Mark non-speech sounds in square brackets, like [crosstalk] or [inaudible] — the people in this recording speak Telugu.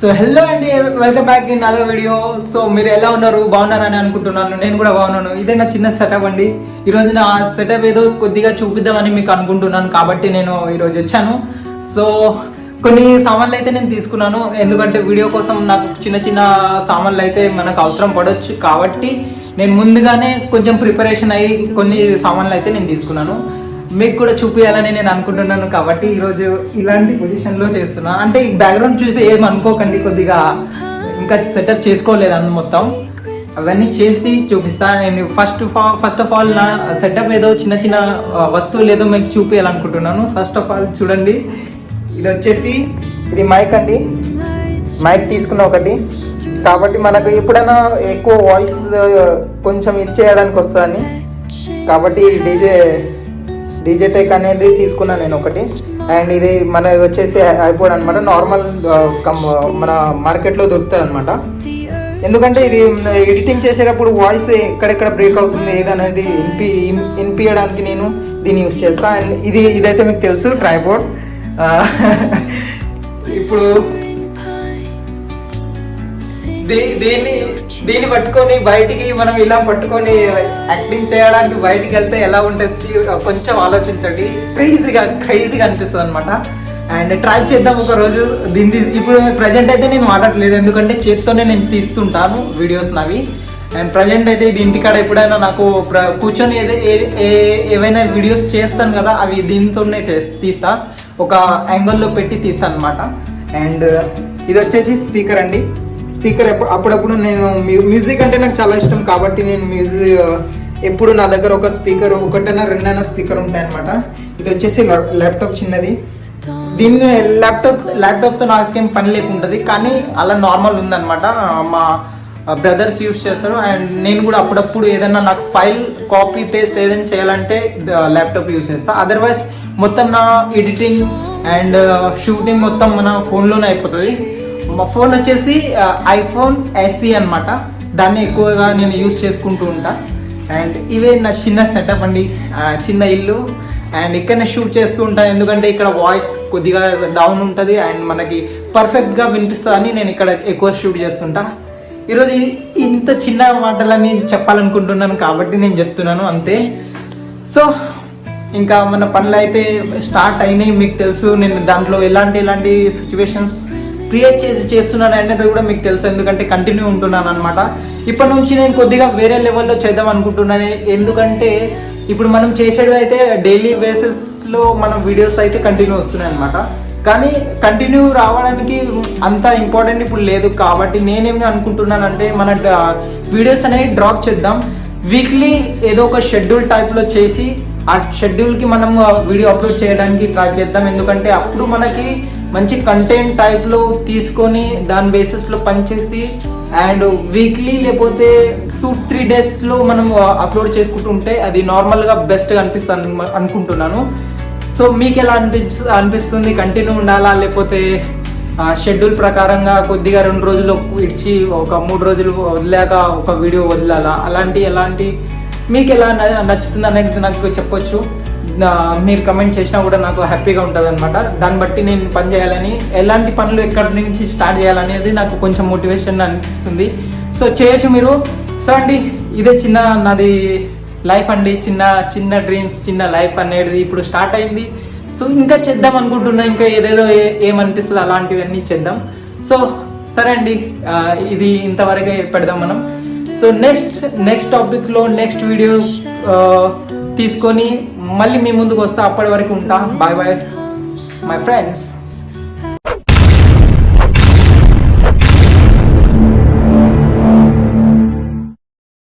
సో హలో అండి welcome back in other video so మీరు ఎలా ఉన్నారు? బాగున్నారని అనుకుంటున్నాను. నేను కూడా బాగున్నాను. ఇదే నా చిన్న సెటప్ అండి. ఈరోజు నా సెటప్ ఏదో కొద్దిగా చూపిద్దామని మీకు అనుకుంటున్నాను కాబట్టి నేను ఈరోజు వచ్చాను. సో కొన్ని సామాన్లు అయితే నేను తీసుకున్నాను. ఎందుకంటే వీడియో కోసం నాకు చిన్న చిన్న సామాన్లు అయితే మనకు అవసరం పడవచ్చు కాబట్టి నేను ముందుగానే కొంచెం ప్రిపరేషన్ అయ్యి కొన్ని సామాన్లు అయితే నేను తీసుకున్నాను. మీకు కూడా చూపించాలని నేను అనుకుంటున్నాను కాబట్టి ఈరోజు ఇలాంటి పొజిషన్లో చేస్తున్నా. అంటే ఈ బ్యాక్గ్రౌండ్ చూసి ఏం అనుకోకండి కొద్దిగా ఇంకా సెటప్ చేసుకోలేదని మొత్తం. అవన్నీ చేసి చూపిస్తా. నేను ఫస్ట్ ఫస్ట్ ఆఫ్ ఆల్ నా సెటప్ ఏదో చిన్న చిన్న వస్తువులు ఏదో మీకు చూపించాలనుకుంటున్నాను ఫస్ట్ ఆఫ్ ఆల్ చూడండి. ఇది వచ్చేసి ఇది మైక్ అండి. మైక్ తీసుకున్న ఒకటి. కాబట్టి మనకు ఎప్పుడైనా ఎక్కువ వాయిస్ కొంచెం ఇచ్చేయడానికి వస్తుందని. కాబట్టి డీజే డీజే టెక్ అనేది తీసుకున్నాను నేను ఒకటి. అండ్ ఇది మన వచ్చేసి ఐపోడ్ అనమాట నార్మల్ మన మార్కెట్లో దొరుకుతుంది అనమాట ఎందుకంటే ఇది ఎడిటింగ్ చేసేటప్పుడు వాయిస్ ఎక్కడెక్కడ బ్రేక్ అవుతుంది ఏదనేది వినిపి వినిపించడానికి నేను దీన్ని యూస్ చేస్తాను అండ్ ఇది ఇదైతే మీకు తెలుసు ట్రైపోర్డ్ [laughs] ఇప్పుడు దీన్ని దీన్ని పట్టుకొని బయటికి మనం ఇలా పట్టుకొని యాక్టింగ్ చేయడానికి బయటికి వెళ్తే ఎలా ఉంటుంది కొంచెం ఆలోచించండి. క్రైజీగా క్రైజీగా అనిపిస్తుంది అనమాట అండ్ ట్రై చేద్దాం ఒక రోజు దీన్ని ఇప్పుడు ప్రజెంట్ అయితే నేను మాట్లాడలేదు. ఎందుకంటే చేత్తోనే నేను తీస్తుంటాను వీడియోస్ నావి. అండ్ ప్రజెంట్ అయితే ఇది ఇంటికాడ ఎప్పుడైనా నాకు ప్ర- కూర్చొని ఏదే ఏ- ఏవైనా వీడియోస్ చేస్తాను కదా అవి దీంతోనే తీస్తా. ఒక యాంగిల్లో పెట్టి తీస్తాను అనమాట అండ్ ఇది వచ్చేసి స్పీకర్ అండి. స్పీకర్ ఎప్పుడు అప్పుడప్పుడు నేను మ్యూజిక్ అంటే నాకు చాలా ఇష్టం కాబట్టి నేను మ్యూజిక్ ఎప్పుడు నా దగ్గర ఒక స్పీకర్ ఒకటైనా రెండైనా స్పీకర్ ఉంటాయన్నమాట. ఇది వచ్చేసి ల్యాప్టాప్ చిన్నది. దీన్ని ల్యాప్టాప్ ల్యాప్టాప్తో నాకేం పని లేకుంటుంది. కానీ అలా నార్మల్ ఉందన్నమాట. మా బ్రదర్స్ యూస్ చేస్తారు. అండ్ నేను కూడా అప్పుడప్పుడు ఏదైనా నాకు ఫైల్ కాపీ పేస్ట్ ఏదైనా చేయాలంటే ల్యాప్టాప్ యూస్ చేస్తాను అదర్వైజ్ మొత్తం నా ఎడిటింగ్ అండ్ షూటింగ్ మొత్తం మన ఫోన్లోనే అయిపోతుంది. ఫోన్ వచ్చేసి ఐఫోన్ ఎస్సీ అన్నమాట. దాన్ని ఎక్కువగా నేను యూస్ చేసుకుంటూ ఉంటా. అండ్ ఇవే నా చిన్న సెటప్ అండి. చిన్న ఇల్లు. అండ్ ఇక్కడనే షూట్ చేస్తూ ఉంటాను ఎందుకంటే ఇక్కడ వాయిస్ కొద్దిగా డౌన్ ఉంటుంది. అండ్ మనకి పర్ఫెక్ట్గా వినిపిస్తుందని నేను ఇక్కడ ఎక్కువ షూట్ చేస్తుంటా. ఈరోజు ఇంత చిన్న మాటలని చెప్పాలనుకుంటున్నాను కాబట్టి నేను చెప్తున్నాను అంతే. సో ఇంకా మన పనులు అయితే స్టార్ట్ అయినాయి. మీకు తెలుసు నేను దాంట్లో ఎలాంటి ఎలాంటి సిచ్యువేషన్స్ క్రియేట్ చేసి చేస్తున్నాను అనేది కూడా మీకు తెలుసు. ఎందుకంటే కంటిన్యూ ఉంటున్నాను అనమాట ఇప్పటి నుంచి నేను కొద్దిగా వేరే లెవెల్లో చేద్దాం అనుకుంటున్నాను. ఎందుకంటే ఇప్పుడు మనం చేసేది అయితే డైలీ బేసిస్లో మనం వీడియోస్ అయితే కంటిన్యూ వస్తున్నాయి అనమాట కానీ కంటిన్యూ రావడానికి అంత ఇంపార్టెంట్ ఇప్పుడు లేదు. కాబట్టి నేనేమి అనుకుంటున్నానంటే మన వీడియోస్ అనేవి డ్రాప్ చేద్దాం. వీక్లీ ఏదో ఒక షెడ్యూల్ టైప్లో చేసి ఆ షెడ్యూల్కి మనం వీడియో అప్లోడ్ చేయడానికి ట్రై చేద్దాం. ఎందుకంటే అప్పుడు మనకి మంచి కంటెంట్ టైప్లో తీసుకొని దాని బేసిస్లో పనిచేసి అండ్ వీక్లీ లేకపోతే టూ త్రీ డేస్లో మనం అప్లోడ్ చేసుకుంటుంటే అది నార్మల్గా బెస్ట్గా అనిపిస్తుంది అనుకుంటున్నాను. సో మీకు ఎలా అనిపించ అనిపిస్తుంది? కంటిన్యూ ఉండాలా? లేకపోతే షెడ్యూల్ ప్రకారంగా కొద్దిగా రెండు రోజులు ఇడ్చి ఒక మూడు రోజులు వదిలాక ఒక వీడియో వదిలాలా? అలాంటి ఎలాంటి మీకు ఎలా నచ్చుతుంది అనేది నాకు చెప్పొచ్చు. మీరు కమెంట్ చేసినా కూడా నాకు హ్యాపీగా ఉంటుంది అనమాట దాన్ని బట్టి నేను పని చేయాలని ఎలాంటి పనులు ఎక్కడి నుంచి స్టార్ట్ చేయాలనేది నాకు కొంచెం మోటివేషన్ అనిపిస్తుంది. సో చేయొచ్చు మీరు. సో అండి ఇదే చిన్న నాది లైఫ్ అండి. చిన్న చిన్న డ్రీమ్స్ చిన్న లైఫ్ అనేది ఇప్పుడు స్టార్ట్ అయింది. సో ఇంకా చేద్దాం అనుకుంటున్నా. ఇంకా ఏదేదో ఏమనిపిస్తుంది అలాంటివన్నీ చేద్దాం. సో సరే అండి. ఇది ఇంతవరకే పెడదాం మనం. సో నెక్స్ట్ నెక్స్ట్ టాపిక్లో నెక్స్ట్ వీడియో తీసుకొని మళ్ళీ మీ ముందుకు వస్తా అప్పటి వరకు ఉంటా. Bye bye my friends